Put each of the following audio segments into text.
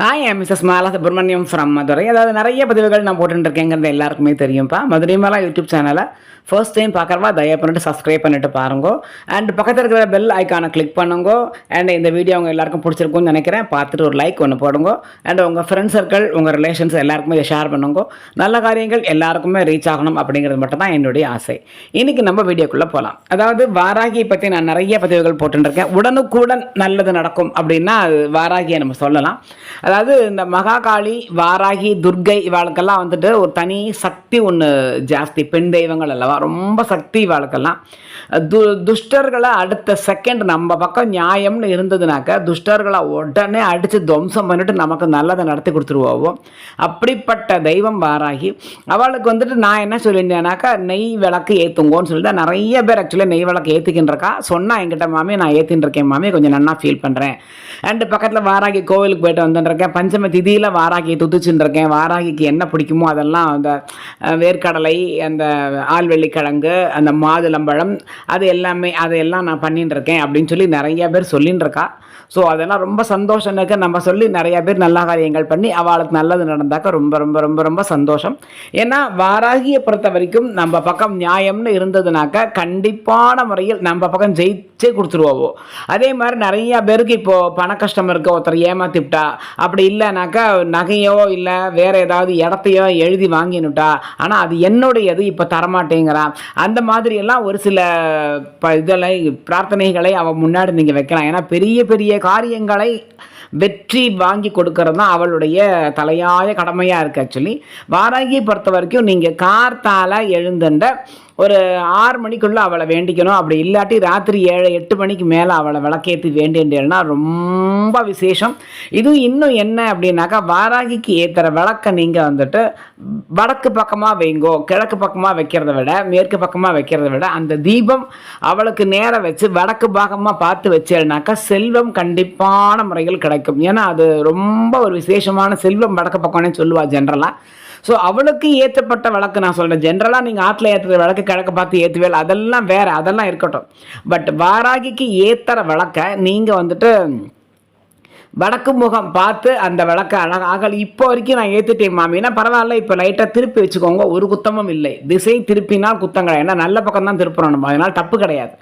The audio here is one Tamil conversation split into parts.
Hi Mrs Mala Subramaniam from Madurai அதாவது நிறைய பதிவுகள் நான் போட்டுருக்கேங்கிறது எல்லாருக்குமே தெரியும்ப்பா மதுரை மாலா யூடியூப் சேனலை ஃபர்ஸ்ட் டைம் பார்க்குறவா தயவு பண்ணிட்டு சப்ஸ்கிரைப் பண்ணிட்டு பாருங்க. அண்ட் பக்கத்தில் இருக்கிற பெல் ஐக்கானை கிளிக் பண்ணுங்க. அண்ட் இந்த வீடியோ அவங்க எல்லாருக்கும் பிடிச்சிருக்கும்னு நினைக்கிறேன். பார்த்துட்டு ஒரு லைக் ஒன்று போடுங்க. அண்ட் உங்கள் ஃப்ரெண்ட்ஸ் சர்க்கிள் உங்கள் ரிலேஷன்ஸ் எல்லாருக்குமே இதை ஷேர் பண்ணுங்க. நல்ல காரியங்கள் எல்லாருக்குமே ரீச் ஆகணும் அப்படிங்கிறது மட்டும் தான் என்னுடைய ஆசை. இன்றைக்கி நம்ம வீடியோக்குள்ளே போகலாம் அதாவது வாராகியை பற்றி நான் நிறைய பதிவுகள் போட்டுருக்கேன் உடனுக்குடன் நல்லது நடக்கும் அப்படின்னா அது வாராகியை நம்ம சொல்லலாம். அதாவது இந்த மகாகாளி வாராகி துர்கை இவாளுக்கெல்லாம் வந்துட்டு ஒரு தனி சக்தி ஒன்று ஜாஸ்தி. பெண் தெய்வங்கள் அல்லவா? ரொம்ப சக்தி இவாளுக்கெல்லாம். து துஷ்டர்களை அடுத்த செகண்ட் நம்ம பக்கம் நியாயம்னு இருந்ததுனாக்க துஷ்டர்களை உடனே அடித்து துவம்சம் பண்ணிட்டு நமக்கு நல்லதை நடத்தி கொடுத்துருவோம் அப்படிப்பட்ட தெய்வம் வாராகி. அவளுக்கு வந்துட்டு நான் என்ன சொல்லியிருந்தேனாக்கா நெய் விளக்கு ஏற்றுங்கோன்னு சொல்லிட்டு நிறைய பேர் ஆக்சுவலாக நெய் விளக்கு ஏற்றிக்கின்றக்கா சொன்னால் என்கிட்ட மாமி நான் ஏற்றின்னு இருக்கேன் மாமி கொஞ்சம் நன்னா ஃபீல் பண்ணுறேன் அண்டு பக்கத்தில் வாராகி கோவிலுக்கு போயிட்டு இருக்கேன். பஞ்சம திதியில் வாராகி துதிச்சுட்டு இருக்கேன். வாராகிக்கு என்ன பிடிக்குமோ அதெல்லாம் அந்த வேர்க்கடலை அந்த ஆழ்வெள்ளிக்கிழங்கு அந்த மாதுளம்பழம் அது எல்லாமே அதையெல்லாம் நான் பண்ணிட்டு இருக்கேன் அப்படின்னு சொல்லி நிறைய பேர் சொல்லின்னு இருக்கா. ஸோ அதெல்லாம் ரொம்ப சந்தோஷம் இருக்கு நம்ம சொல்லி நிறைய பேர் நல்ல காரியங்கள் பண்ணி அவளுக்கு நல்லது நடந்தாக்க ரொம்ப ரொம்ப ரொம்ப ரொம்ப சந்தோஷம். ஏன்னா வாராகியை பொறுத்த வரைக்கும் நம்ம பக்கம் நியாயம்னு இருந்ததுனாக்க கண்டிப்பான முறையில் நம்ம பக்கம் ஜெயிச்சே கொடுத்துருவோம் அதே மாதிரி நிறைய பேருக்கு இப்போ பண கஷ்டம் இருக்க ஒருத்தர் ஏமாத்திவிட்டா அப்படி இல்லைனாக்கா நகையோ இல்லை வேற ஏதாவது இடத்தையோ எழுதி வாங்கினுட்டா ஆனால் அது என்னுடையது இப்போ தரமாட்டேங்கிறான். அந்த மாதிரி எல்லாம் ஒரு சில ப இதெல்லாம் பிரார்த்தனைகளை அவன் முன்னாடி நீங்கள் வைக்கலாம். ஏன்னா பெரிய பெரிய காரியங்களை வெற்றி வாங்கி கொடுக்கறது தான் அவளுடைய தலையாய கடமையாக இருக்குது ஆக்சுவலி. வாராகியை பொறுத்த வரைக்கும் நீங்கள் கார்த்தால எழுந்துண்ட ஒரு ஆறு மணிக்குள்ளே அவளை வேண்டிக்கணும். அப்படி இல்லாட்டி ராத்திரி ஏழு எட்டு மணிக்கு மேலே அவளை விளக்கேற்றி வேண்டின்றேன்னா ரொம்ப விசேஷம். இதுவும் இன்னும் என்ன அப்படின்னாக்கா வாராகிக்கு ஏற்றுற விளக்கை நீங்கள் வந்துட்டு வடக்கு பக்கமாக வைங்கோ கிழக்கு பக்கமாக வைக்கிறத விட மேற்கு பக்கமாக வைக்கிறத விட அந்த தீபம் அவளுக்கு நேரம் வச்சு வடக்கு பாகமாக பார்த்து வச்சேன்னாக்கா செல்வம் கண்டிப்பான முறையில் கிடைக்கும். ஏன்னா அது ரொம்ப ஒரு விசேஷமான செல்வம் வடக்கு பக்கம்னே சொல்லுவா ஜென்ரலாக ஸோ அவளுக்கு ஏற்றப்பட்ட வழக்கு நான் சொல்கிறேன் ஜென்ரலாக நீங்கள் ஆற்றில் ஏற்றுற விளக்கு கிழக்க பார்த்து ஏற்றுவேல் அதெல்லாம் வேறு அதெல்லாம் இருக்கட்டும். பட் வாராகிக்கு ஏற்றுற வழக்கை நீங்கள் வந்துட்டு வடக்கு முகம் பார்த்து அந்த விளக்கை அழகாக இப்போ வரைக்கும் நான் ஏற்றுட்டேன் மாமினா பரவாயில்ல இப்போ லைட்டாக திருப்பி வச்சுக்கோங்க ஒரு குத்தமும் இல்லை. திசை திருப்பினால் குத்தம் கிடையாது ஏன்னா நல்ல பக்கம் தான் திருப்புறோம் நம்ம. அதனால் தப்பு கிடையாது.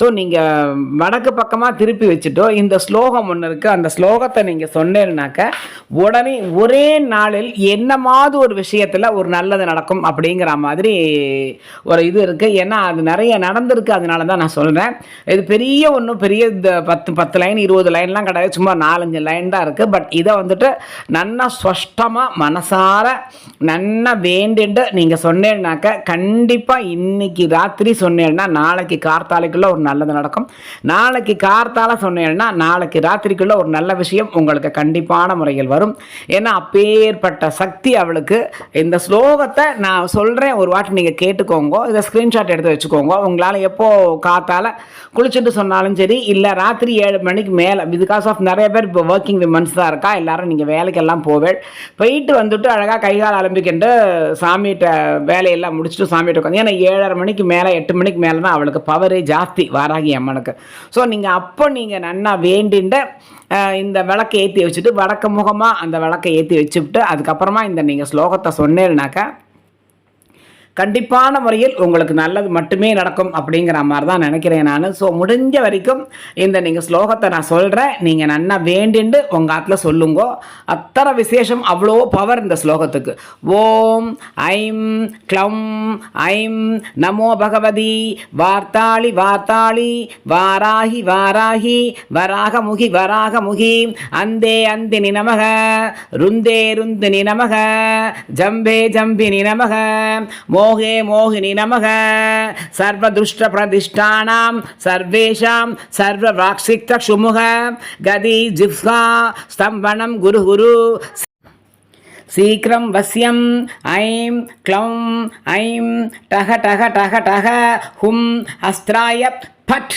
ஸோ நீங்கள் வடக்கு பக்கமாக திருப்பி வச்சுட்டோ இந்த ஸ்லோகம் ஒன்று இருக்குது அந்த ஸ்லோகத்தை நீங்கள் சொன்னேன்னாக்க உடனே ஒரே நாளில் என்னமாவது ஒரு விஷயத்தில் ஒரு நல்லது நடக்கும் அப்படிங்கிற மாதிரி ஒரு இது இருக்குது ஏன்னா அது நிறைய நடந்திருக்கு. அதனால தான் நான் சொல்கிறேன் இது பெரிய ஒன்றும் பெரிய இந்த பத்து பத்து லைன் இருபது லைன்லாம் கிடையாது. சும்மா நாலஞ்சு லைன் தான் இருக்குது பட் இதை வந்துட்டு நல்லா ஸ்பஷ்டமாக மனசார நன்னா வேண்டிட்டு நீங்கள் சொன்னேன்னாக்க கண்டிப்பாக இன்னைக்கு ராத்திரி சொன்னேன்னா நாளைக்கு கார்த்தாலைக்குள்ளே ஒரு நல்லது நடக்கும். நாளைக்கு கார்த்தால சொன்னேன்னா நாளைக்கு ராத்திரிக்குள்ளே ஒரு நல்ல விஷயம் உங்களுக்கு கண்டிப்பான முறையில் வரும். ஏன்னா அப்பேற்பட்ட சக்தி அவளுக்கு. இந்த ஸ்லோகத்தை நான் சொல்கிறேன் ஒரு வாட்டி நீங்கள் கேட்டுக்கோங்க இதை ஸ்க்ரீன்ஷாட் எடுத்து வச்சுக்கோங்க. உங்களால் எப்போ காத்தால குளிச்சுட்டு சொன்னாலும் சரி இல்லை ராத்திரி ஏழு மணிக்கு மேலே பிகாஸ் ஆஃப் நிறைய பேர் இப்போ ஒர்க்கிங் விமன்ஸ் தான் இருக்கா எல்லாரும் நீங்கள் வேலைக்கெல்லாம் போவேள். போயிட்டு வந்துட்டு அழகாக கைகால் அலம்பிக்கிட்டு சாமிகிட்ட வேலையெல்லாம் முடிச்சுட்டு சாமிகிட்ட உட்காந்து ஏன்னா ஏழரை மணிக்கு மேலே எட்டு மணிக்கு மேலே தான் அவளுக்கு பவரே ஜாஸ்தி. வாராகி அம்மனுக்கு. ஸோ நீங்கள் அப்போ நீங்கள் நன்னா வேண்டின்ற இந்த விளக்கை ஏற்றி வச்சுட்டு வடக்கு முகமாக அந்த விளக்கை ஏற்றி வச்சுவிட்டு அதுக்கப்புறமா இந்த நீங்கள் ஸ்லோகத்தை சொன்னேன்னாக்கா கண்டிப்பான முறையில் உங்களுக்கு நல்லது மட்டுமே நடக்கும் அப்படிங்கிற மாதிரி தான் நினைக்கிறேன் நான். ஸோ முடிஞ்ச வரைக்கும் இந்த நீங்கள் ஸ்லோகத்தை நான் சொல்கிறேன் நீங்கள் நன்னா வேண்டிண்டு உங்கள் ஆத்தில் சொல்லுங்கோ. அத்தனை விசேஷம் அவ்வளோ பவர் இந்த ஸ்லோகத்துக்கு. ஓம் ஐம் க்ளம் ஐம் நமோ பகவதி வார்த்தாளி வார்த்தாளி வாராகி வாராகி வராகமுகி வராகமுகி அந்தே அந்தினி நமக ருந்தே ருந்தினி நமக ஜம்பே ஜம்பினி நமக மோகே மோகினி நமக. சர்வதுஷ்ட பிரதிஷ்டானாம் சர்வேஷாம் சர்வ வாக்சிக்த சுமுக கதி ஜிப்ஸா ஸ்தம்பனம் குரு குரு. சீக்கிரம் வசியம் ஐம் க்ளௌம் ஐம் டக டக டக டக ஹும் அஸ்திராய பட்.